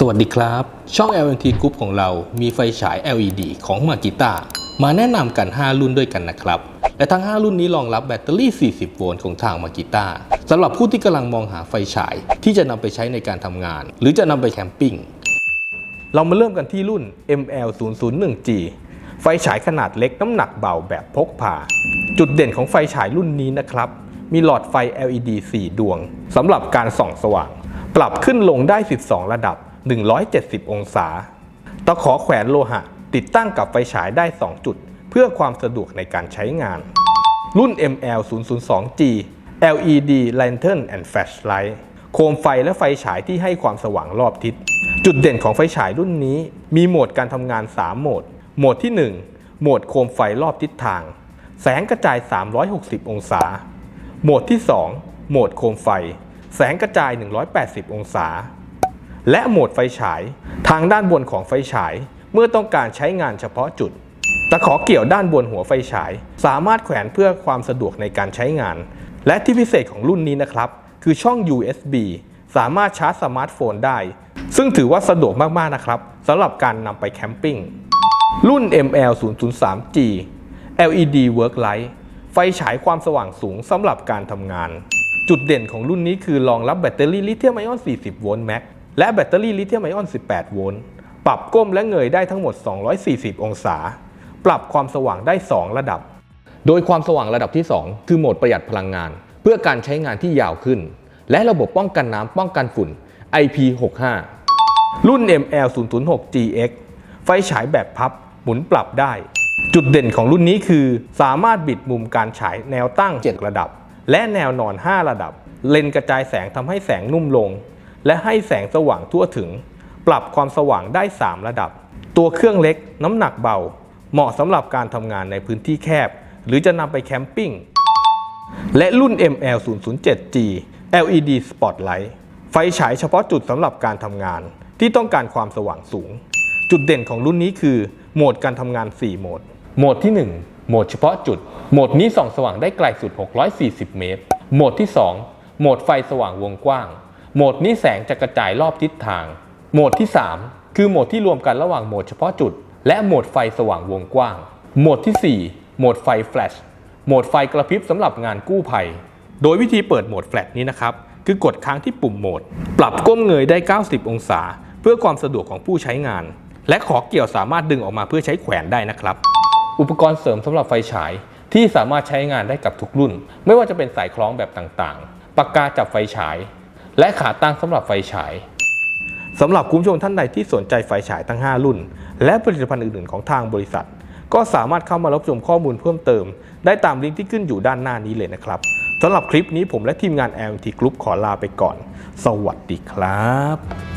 สวัสดีครับ ช่อง LNT Group ของเรามีไฟฉาย LED ของ Makita มาแนะนำกัน 5 รุ่นด้วยกันนะครับ และทั้ง 5 รุ่นนี้รองรับแบตเตอรี่ 40 โวลต์ของทาง Makita สำหรับผู้ที่กำลังมองหาไฟฉาย ที่จะนำไปใช้ในการทำงาน หรือจะนำไปแคมปิ้ง เรามาเริ่มกันที่รุ่น ML001G ไฟฉายขนาดเล็กน้ำหนักเบาแบบพกพา จุดเด่นของไฟฉายรุ่นนี้นะครับ มีหลอดไฟ LED 4 ดวงสำหรับการส่องสว่าง ปรับขึ้นลงได้ 12 ระดับ 170 องศา ตะขอแขวนโลหะ ติดตั้งกับไฟฉายได้ 2 จุด เพื่อความสะดวกในการใช้งาน รุ่น ML002G LED Lantern and Flashlight โคมไฟและไฟฉายที่ให้ความสว่างรอบทิศ จุดเด่นของไฟฉายรุ่นนี้ มีโหมดการทำงาน 3 โหมด โหมดที่ 1 โหมดโคมไฟรอบทิศทาง แสงกระจาย 360 องศา โหมดที่ 2 โหมดโคมไฟ แสงกระจาย 180 องศา และโหมดไฟฉาย ทางด้านบนของไฟฉาย เมื่อต้องการใช้งานเฉพาะจุดตะขอเกี่ยวด้านบนหัวไฟฉาย สามารถแขวนเพื่อความสะดวกในการใช้งาน และที่พิเศษของรุ่นนี้นะครับ คือช่อง USB สามารถชาร์จสมาร์ทโฟนได้ ซึ่งถือว่าสะดวกมากๆนะครับสำหรับการนำไปแคมปิ้งรุ่น ML003G LED Work Light ไฟฉายความสว่างสูงสำหรับการทำงาน จุดเด่นของรุ่นนี้คือรองรับแบตเตอรี่ลิเธียมไอออน 40 โวลต์แม็ก และแบตเตอรี่ลิเธียมไอออน 18 โวลต์ ปรับก้มและเงยได้ทั้งหมด 240 องศา ปรับความสว่างได้ 2 ระดับ โดยความสว่างระดับที่ 2 คือโหมดประหยัดพลังงาน เพื่อการใช้งานที่ยาวขึ้น และระบบป้องกันน้ำป้องกันฝุ่น IP65 รุ่น ML006GX ไฟฉายแบบพับหมุนปรับได้ จุดเด่นของรุ่นนี้คือ สามารถบิดมุมการฉายแนวตั้ง 7 ระดับ และแนวนอน 5 ระดับ เลนกระจายแสงทำให้แสงนุ่มลง และให้แสงสว่างทั่วถึง ปรับความสว่างได้ 3 ระดับ ตัวเครื่องเล็กน้ำหนักเบา เหมาะสำหรับการทำงานในพื้นที่แคบ หรือจะนำไปแคมปิ้ง และรุ่น ML007G LED Spotlight ไฟฉายเฉพาะจุดสำหรับการทำงานที่ต้องการความสว่างสูง จุดเด่นของรุ่นนี้คือ โหมดการทำงาน 4 โหมด โหมดที่ 1 โหมดเฉพาะจุด โหมดนี้ส่องสว่างได้ไกลสุด 640 เมตร โหมดที่ 2 โหมดไฟสว่างวงกว้าง โหมดนี้แสงจะกระจายรอบทิศทาง โหมดที่ 3 คือโหมดที่รวมกันระหว่างโหมดเฉพาะจุด และโหมดไฟสว่างวงกว้าง โหมดที่ 4 โหมดไฟแฟลช โหมดไฟกระพริบสำหรับงานกู้ภัย โดยวิธีเปิดโหมดแฟลชนี้นะครับ คือกดค้างที่ปุ่มโหมด ปรับก้มเงยได้ 90 องศา เพื่อความสะดวกของผู้ใช้งาน และขอเกี่ยวสามารถดึงออกมาเพื่อใช้แขวนได้นะครับ อุปกรณ์เสริมสำหรับไฟฉาย ที่สามารถใช้งานได้กับทุกรุ่น ไม่ว่าจะเป็นสายคล้องแบบต่างๆ ปากกาจับไฟฉาย และขาตั้งสำหรับไฟฉายสำหรับคุณผู้ชมท่านใดที่สนใจไฟฉายทั้ง 5 รุ่น และผลิตภัณฑ์อื่นๆของทางบริษัท ก็สามารถเข้ามารับชมข้อมูลเพิ่มเติม ได้ตามลิงก์ที่ขึ้นอยู่ด้านหน้านี้เลยนะครับสำหรับคลิปนี้ผมและทีมงาน LT Group ขอลาไปก่อน สวัสดีครับ